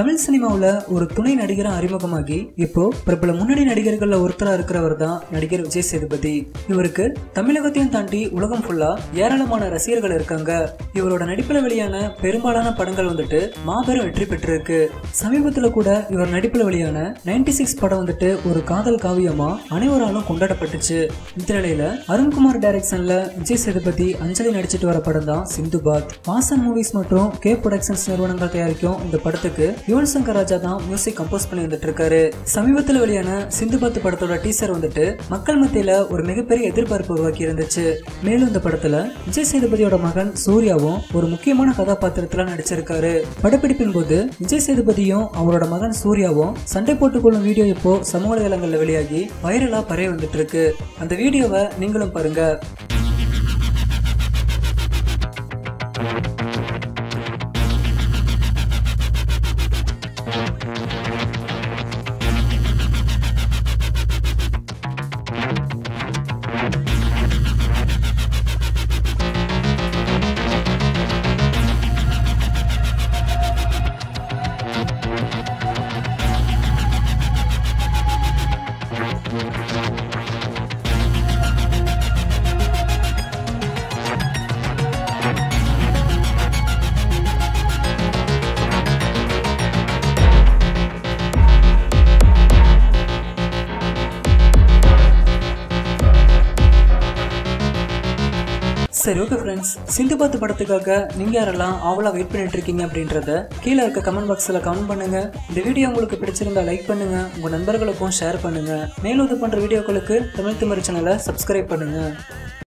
தமிழ் சினிமாவில் ஒரு துணை நடிகராக அறிமுகமாகி இப்போ பிரபல முன்னணி நடிகர்கள்ல ஒருத்தராக இருக்கிறவர் தான் நடிகர் விஜய் சேதுபதி. இவருக்கு தமிழகத்தையும் தாண்டி உலகம் ஃபுல்லா ஏராளமான ரசிகர்கள் இருக்காங்க. இவரோட நடிப்பில் வெளியான பெரும்பாலான படங்கள் வந்துட்டு மாபெரும் வெற்றி பெற்றிருக்கு. சமீபத்தில் கூட இவர் நடிப்பில் வெளியான 96 சிக்ஸ் படம் வந்துட்டு ஒரு காதல் காவியமா அனைவராலும் கொண்டாடப்பட்டுச்சு. இந்த நிலையில அருண்குமார் டைரக்ஷன்ல விஜய் சேதுபதி அஞ்சலி நடிச்சிட்டு வர படம் தான் சிந்துபாத் வாசன் மூவிஸ் மற்றும் கே ப்ரொடக்ஷன்ஸ் நிறுவனங்கள் தயாரிக்கும் இந்த படத்துக்கு யுவன் சங்கர் ராஜா தான் மியூசிக் கம்போஸ் பண்ணி வந்துட்டு இருக்காரு சமீபத்தில் வெளியான சிந்து பாத்து படத்தோட டீசர் வந்துட்டு மக்கள் மத்தியில ஒரு மிகப்பெரிய எதிர்பார்ப்பு உருவாக்கி இருந்துச்சு மேலும் இந்த படத்துல விஜய் சேதுபதியோட மகன் சூர்யாவும் ஒரு முக்கியமான கதாபாத்திரத்துல நடிச்சிருக்காரு. படப்பிடிப்பின் போது விஜய் சேதுபதியும் அவரோட மகன் சூர்யாவும் சண்டை போட்டுக்கொள்ளும் வீடியோ இப்போ சமூக வலைதளங்கள்ல வெளியாகி வைரலா பரவி வந்துட்டு இருக்கு அந்த வீடியோவை நீங்களும் பாருங்க. சரி ஓகே ஃப்ரெண்ட்ஸ் சிந்துபாத் படத்துக்காக நீங்க யாரெல்லாம் அவ்வளோ வெயிட் பண்ணிட்டு இருக்கீங்க அப்படின்றத கீழே இருக்க கமெண்ட் பாக்ஸில் கமெண்ட் பண்ணுங்க. இந்த வீடியோ உங்களுக்கு பிடிச்சிருந்தா லைக் பண்ணுங்க. உங்க நண்பர்களுக்கும் ஷேர் பண்ணுங்க. மேலும் இது பண்ற வீடியோக்களுக்கு தமிழ் திமரி சேனலை சப்ஸ்கிரைப் பண்ணுங்க.